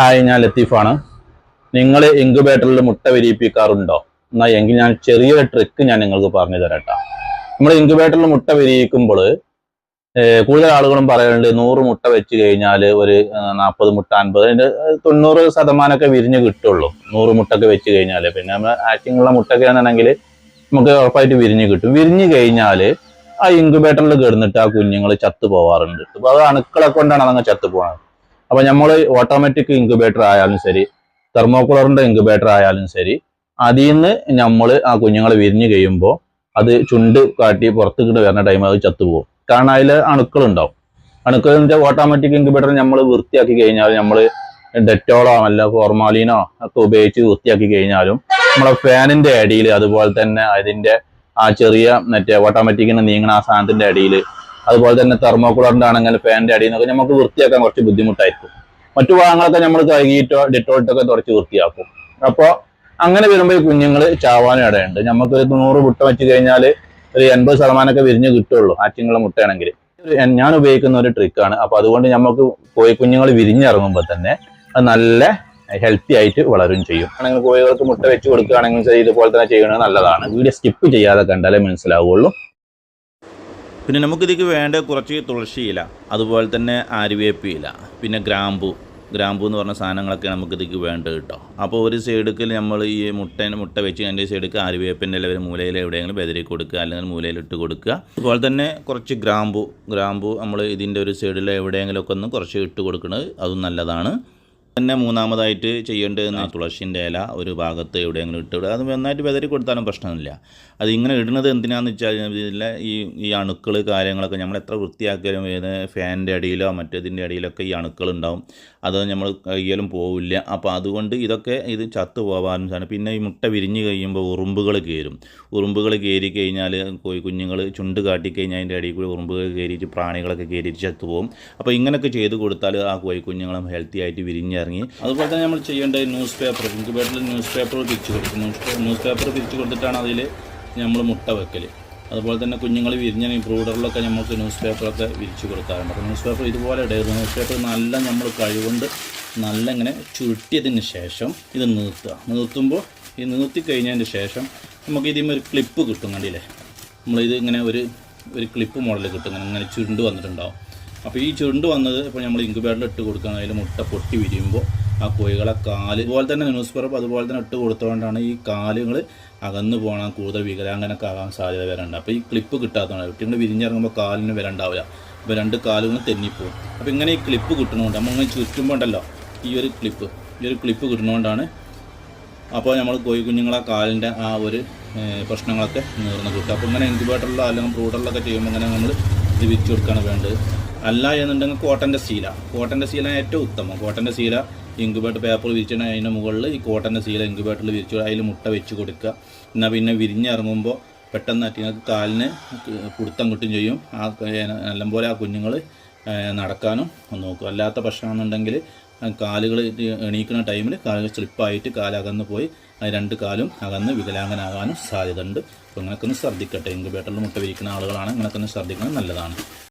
Hi ഞാൻ ലത്തീഫാണ്. നിങ്ങൾ ഇൻക്യുബേറ്ററിൽ മുട്ട വിരിയിപ്പിക്കാറുണ്ടോ? എന്നാ എങ്കിൽ ഞാൻ ചെറിയൊരു ട്രിക്ക് ഞാൻ നിങ്ങൾക്ക് പറഞ്ഞു തരട്ടാ. നമ്മൾ ഇൻക്യുബേറ്ററിൽ മുട്ട വിരിയിക്കുമ്പോൾ കൂടുതൽ ആളുകളും പറയുന്നുണ്ട് നൂറ് മുട്ട വെച്ച് കഴിഞ്ഞാൽ ഒരു നാൽപ്പത് മുട്ട അൻപത് അതിന്റെ തൊണ്ണൂറ് ശതമാനമൊക്കെ വിരിഞ്ഞ് കിട്ടുള്ളൂ. നൂറ് മുട്ടൊക്കെ വെച്ച് കഴിഞ്ഞാൽ പിന്നെ നമ്മൾ ആറ്റിങ്ങുള്ള മുട്ടൊക്കെ ആണെങ്കിൽ നമുക്ക് ഉറപ്പായിട്ട് വിരിഞ്ഞ് കിട്ടും. വിരിഞ്ഞ് കഴിഞ്ഞാൽ ആ ഇൻക്യുബേറ്ററിൽ കിടന്നിട്ട് ആ കുഞ്ഞുങ്ങൾ ചത്തു പോവാറുണ്ട്. അപ്പോൾ അത് അണുക്കളെ കൊണ്ടാണ് അതങ്ങ് ചത്തു പോകുന്നത് അപ്പൊ നമ്മൾ ഓട്ടോമാറ്റിക് ഇൻക്യുബേറ്റർ ആയാലും ശരി തെർമോകുളറിന്റെ ഇൻക്യുബേറ്റർ ആയാലും ശരി അതിൽ നിന്ന് നമ്മൾ ആ കുഞ്ഞുങ്ങളെ വിരിഞ്ഞു കഴിയുമ്പോൾ അത് ചുണ്ട് കാട്ടി പുറത്തേക്കിട്ട് വരുന്ന ടൈം അത് ചത്തുപോകും കാരണം അതിൽ അണുക്കളുണ്ടാവും. അണുക്കൾ വെച്ചാൽ ഓട്ടോമാറ്റിക് ഇൻക്യുബേറ്റർ നമ്മൾ വൃത്തിയാക്കി കഴിഞ്ഞാൽ നമ്മൾ ഡെറ്റോളോ അല്ല ഫോർമാലിനോ ഒക്കെ ഉപയോഗിച്ച് വൃത്തിയാക്കി കഴിഞ്ഞാലും നമ്മളെ ഫാനിന്റെ അടിയിൽ അതുപോലെ തന്നെ അതിന്റെ ആ ചെറിയ മറ്റേ ഓട്ടോമാറ്റിക്കിന് നീങ്ങുന്ന ആ സാധനത്തിന്റെ അടിയിൽ അതുപോലെ തന്നെ തെർമോക്കുളറിന്റെ ആണെങ്കിൽ ഫാനിന്റെ അടിയിൽ നിന്നൊക്കെ നമുക്ക് വൃത്തിയാക്കാൻ കുറച്ച് ബുദ്ധിമുട്ടായിരിക്കും. മറ്റു ഭാഗങ്ങളൊക്കെ നമ്മൾ കഴുകിയിട്ടോ ഡിറ്റോൾട്ടൊക്കെ തുടച്ച് വൃത്തിയാക്കും. അപ്പോൾ അങ്ങനെ വരുമ്പോൾ ഈ കുഞ്ഞുങ്ങൾ ചാവാനും ഇടയുണ്ട്. നമുക്കൊരു നൂറ് മുട്ട വെച്ച് കഴിഞ്ഞാൽ ഒരു എൺപത് ശതമാനമൊക്കെ വിരിഞ്ഞ് കിട്ടുള്ളൂ ആറ്റിങ്ങളെ മുട്ടയാണെങ്കിൽ. ഞാൻ ഉപയോഗിക്കുന്ന ഒരു ട്രിക്കാണ്. അപ്പൊ അതുകൊണ്ട് നമുക്ക് കോഴി കുഞ്ഞുങ്ങൾ വിരിഞ്ഞിറങ്ങുമ്പോൾ തന്നെ അത് നല്ല ഹെൽത്തി ആയിട്ട് വളരും ചെയ്യും. ആണെങ്കിൽ കോഴികൾക്ക് മുട്ട വെച്ച് കൊടുക്കുകയാണെങ്കിൽ ഇതുപോലെ തന്നെ ചെയ്യുന്നത് നല്ലതാണ്. വീഡിയോ സ്കിപ്പ് ചെയ്യാതെ കണ്ടാലേ മനസ്സിലാവുള്ളൂ. പിന്നെ നമുക്കിതിക്ക് വേണ്ട കുറച്ച് തുളസി ഇല അതുപോലെ തന്നെ ആര്യവേപ്പ് ഇല പിന്നെ ഗ്രാമ്പു. ഗ്രാമ്പു എന്ന് പറഞ്ഞ സാധനങ്ങളൊക്കെ നമുക്കിതിക്ക് വേണ്ടത് കേട്ടോ. അപ്പോൾ ഒരു സൈഡിൽ നമ്മൾ ഈ മുട്ട മുട്ട വെച്ച് അതിന്റെ സൈഡിൽ ആര്യവേപ്പിന്റെ ഇല ഒരു മൂലയിൽ എവിടെയെങ്കിലും ബെതിരി കൊടുക്കുക അല്ലെങ്കിൽ മൂലയിൽ ഇട്ട് കൊടുക്കുക. അതുപോലെ തന്നെ കുറച്ച് ഗ്രാമ്പു. ഗ്രാമ്പു നമ്മൾ ഇതിന്റെ ഒരു സൈഡിൽ എവിടെയെങ്കിലുമൊക്കെ ഒന്ന് കുറച്ച് ഇട്ട് കൊടുക്കുന്നത് അതും നല്ലതാണ്. പിന്നെ മൂന്നാമതായിട്ട് ചെയ്യേണ്ടത് തുളസിന്റെ ഇല ഒരു ഭാഗത്ത് എവിടെയെങ്കിലും ഇട്ട് അത് നന്നായിട്ട് വെതറി കൊടുത്താലും പ്രശ്നമില്ല അത് ഇങ്ങനെ ഇടുന്നത് എന്തിനാന്ന് വെച്ചാൽ ഇതിലെ ഈ ഈ അണുക്കൾ കാര്യങ്ങളൊക്കെ നമ്മൾ എത്ര വൃത്തിയാക്കിയാലും ഏത് ഫാനിന്റെ അടിയിലോ മറ്റേതിന്റെ അടിയിലൊക്കെ ഈ അണുക്കൾ ഉണ്ടാവും അത് നമ്മൾ കയ്യിലും പോവില്ല. അപ്പോൾ അതുകൊണ്ട് ഇതൊക്കെ ഇത് ചത്തു പോകാനും സാധനം. പിന്നെ ഈ മുട്ട വിരിഞ്ഞ് കഴിയുമ്പോൾ ഉറുമ്പുകൾ കയറും. ഉറുമ്പുകൾ കയറി കഴിഞ്ഞാൽ കോഴി കുഞ്ഞുങ്ങൾ ചുണ്ട് കാട്ടിക്കഴിഞ്ഞാൽ അതിന്റെ അടിയിൽ കൂടി ഉറുമ്പുകൾ കയറിയിട്ട് പ്രാണികളൊക്കെ കയറിയിട്ട് ചത്തുപോകും അപ്പോൾ ഇങ്ങനെയൊക്കെ ചെയ്ത് കൊടുത്താൽ ആ കോഴി കുഞ്ഞുങ്ങളും ഹെൽത്തി ആയിട്ട് വിരിഞ്ഞിറങ്ങി അതുപോലെ തന്നെ നമ്മൾ ചെയ്യേണ്ടത് ന്യൂസ് പേപ്പർ ഇൻക്യുബേറ്ററിൽ ന്യൂസ് പേപ്പർ തിരിച്ചു കൊടുക്കും. ന്യൂസ് പേപ്പർ തിരിച്ചു കൊടുത്തിട്ടാണ് അതിൽ നമ്മൾ മുട്ട വെക്കൽ അതുപോലെ തന്നെ കുഞ്ഞുങ്ങൾ വിരിഞ്ഞ ബ്രൂഡറിലൊക്കെ നമുക്ക് ന്യൂസ് പേപ്പറൊക്കെ വിരിച്ചു കൊടുക്കാറുണ്ട്. അപ്പോൾ ന്യൂസ് പേപ്പർ ഇതുപോലെ ഇടരുത്. ന്യൂസ് പേപ്പർ നല്ല നമ്മൾ കഴിവുണ്ട്. നല്ല ഇങ്ങനെ ചുരുട്ടിയതിന് ശേഷം ഇത് നിർത്തുക. നിർത്തുമ്പോൾ ഈ നിർത്തി കഴിഞ്ഞതിന് ശേഷം നമുക്ക് ഇതിൽ ഒരു ക്ലിപ്പ് കിട്ടും കണ്ടില്ലേ? നമ്മളിത് ഇങ്ങനെ ഒരു ഒരു ക്ലിപ്പ് മോഡൽ കിട്ടും. ഇങ്ങനെ ഇങ്ങനെ ചുരുണ്ട് വന്നിട്ടുണ്ടാവും. അപ്പോൾ ഈ ചുരുണ്ട് വന്നത് ഇപ്പോൾ നമ്മൾ ഇൻക്യുബേറ്ററിൽ ഇട്ട് കൊടുക്കാൻ അതിൽ മുട്ട പൊട്ടി വിരിയുമ്പോൾ ആ കോഴികളെ കാൽ ഇതുപോലെ തന്നെ ന്യൂസ് പേപ്പർ അതുപോലെ തന്നെ ഇട്ട് കൊടുത്തുകൊണ്ടാണ് ഈ കാലുകൾ അകന്നു പോകണം കൂടുതൽ വികലാംഗനൊക്കെ ആകാൻ സാധ്യത വരണ്ട. അപ്പോൾ ഈ ക്ലിപ്പ് കിട്ടാത്തതാണ്. കുട്ടികൾ വിരിഞ്ഞിറങ്ങുമ്പോൾ കാലിന് വരണ്ടാവില്ല. അപ്പോൾ രണ്ട് കാലുകളും തെന്നിപ്പോവും. അപ്പോൾ ഇങ്ങനെ ഈ ക്ലിപ്പ് കിട്ടണമുണ്ട് നമ്മൾ ഇങ്ങനെ ചുറ്റുമ്പോൾ ഉണ്ടല്ലോ ഈ ഒരു ക്ലിപ്പ് ഈ ഒരു ക്ലിപ്പ് കിട്ടുന്നതുകൊണ്ടാണ് അപ്പോൾ നമ്മൾ കോഴി കുഞ്ഞുങ്ങളെ കാലിന്റെ ആ ഒരു പ്രശ്നങ്ങളൊക്കെ നീർന്ന് കിട്ടും അപ്പോൾ ഇങ്ങനെ ഇൻക്യുബേറ്ററിലോ അല്ലെങ്കിൽ ബ്രൂഡറിലൊക്കെ ചെയ്യുമ്പോൾ ഇങ്ങനെ നമ്മൾ ഇത് വിരിച്ചു കൊടുക്കുകയാണ് വേണ്ടത്. അല്ല എന്നുണ്ടെങ്കിൽ കോട്ടന്റെ ശീല കോട്ടന്റെ ശീല ഏറ്റവും ഉത്തമം. കോട്ടന്റെ ശീല ഇൻക്യുബേറ്റർ പേപ്പർ വിരിച്ചിട്ട് അതിന്റെ മുകളിൽ ഈ കോട്ടന്റെ ശീല ഇൻക്യുബേറ്ററിൽ വിരിച്ചു അതിൽ മുട്ട വെച്ച് കൊടുക്കുക. എന്നാൽ പിന്നെ വിരിഞ്ഞിറങ്ങുമ്പോൾ പെട്ടെന്ന് അറ്റിങ്ങൾക്ക് കാലിന് പിടുത്തം കിട്ടും ചെയ്യും. ആ നല്ലപോലെ ആ കുഞ്ഞുങ്ങൾ നടക്കാനും നോക്കും അല്ലാത്ത പ്രശ്നമാണെന്നുണ്ടെങ്കിൽ കാലുകൾ എണീക്കുന്ന ടൈമിൽ കാലുകൾ സ്ലിപ്പായിട്ട് കാലകന്ന് പോയി രണ്ട് കാലും അകന്ന് വികലാംഗനാകാനും സാധ്യതയുണ്ട്. അപ്പോൾ ഇങ്ങനെയൊക്കെ ഒന്ന് ശ്രദ്ധിക്കട്ടെ. ഇൻക്യുബേറ്ററിൽ മുട്ട വിരിക്കുന്ന ആളുകളാണ്. ഇങ്ങനെയൊക്കെ ഒന്ന് ശ്രദ്ധിക്കുന്നത് നല്ലതാണ്.